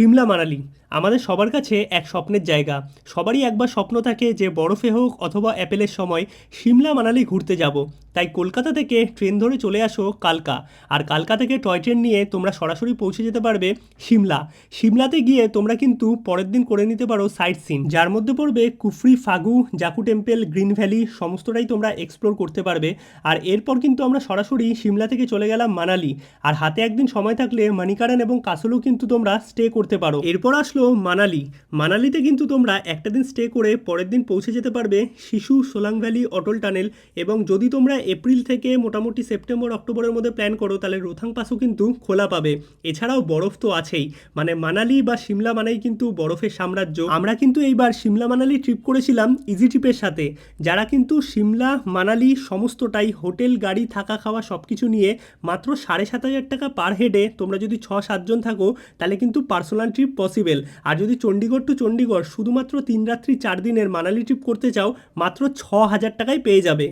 সিমলা মানালি। আমাদের সবার কাছে এক স্বপ্নের জায়গা। সবারই একবার স্বপ্ন থাকে যে বরফে হোক অথবা অ্যাপেলের সময় সিমলা মানালি ঘুরতে যাব। তাই কলকাতা থেকে ট্রেন ধরে চলে আসো কালকা। আর কালকা থেকে টয় ট্রেন নিয়ে তোমরা সরাসরি পৌঁছে যেতে পারবে সিমলা। সিমলাতে গিয়ে তোমরা কিন্তু পরের দিন করে নিতে পারো সাইট সিন। যার মধ্যে পড়বে Kufri, Fagu, Jakhu temple, green valley, সমস্তটাই তোমরা এক্সপ্লোর করতে পারবে। আর এরপর কিন্তু আমরা সরাসরি সিমলা থেকে চলে গেলাম মানালি। আর হাতে একদিন সময় থাকলে মানিকারান এবং কাসলেও কিন্তু তোমরা স্টে করতে পারো। এরপর আসলো মানালি। মানালিতে কিন্তু তোমরা একটা দিন স্টে করে পরের দিন পৌঁছে যেতে পারবে শিশু সোলাং ভ্যালি অটল টানেল এবং যদি তোমরা এপ্রিল থেকে মোটামুটি সেপ্টেম্বর, অক্টোবরের মধ্যে প্ল্যান করো, তাহলে রোথাং পাসও কিন্তু খোলা পাবে। এছাড়াও বরফ তো আছেই। মানে মানালি বা সিমলা মানেই কিন্তু বরফের সাম্রাজ্য। আমরা কিন্তু এইবার সিমলা মানালি ট্রিপ করেছিলাম ইজি ট্রিপের সাথে। যারা কিন্তু সিমলা, মানালি সমস্তটাই হোটেল, গাড়ি, থাকা, খাওয়া সব কিছু নিয়ে মাত্র সাড়ে সাত হাজার টাকা পার হেডে তোমরা যদি ছ সাতজন থাকো, তাহলে কিন্তু পার্সোনাল ট্রিপ পসিবল আর যদি চণ্ডীগড় টু চণ্ডীগড়, শুধুমাত্র তিন রাত্রি, চার দিনের মানালি ট্রিপ করতে চাও, মাত্র ছ হাজার টাকায় পেয়ে যাবে।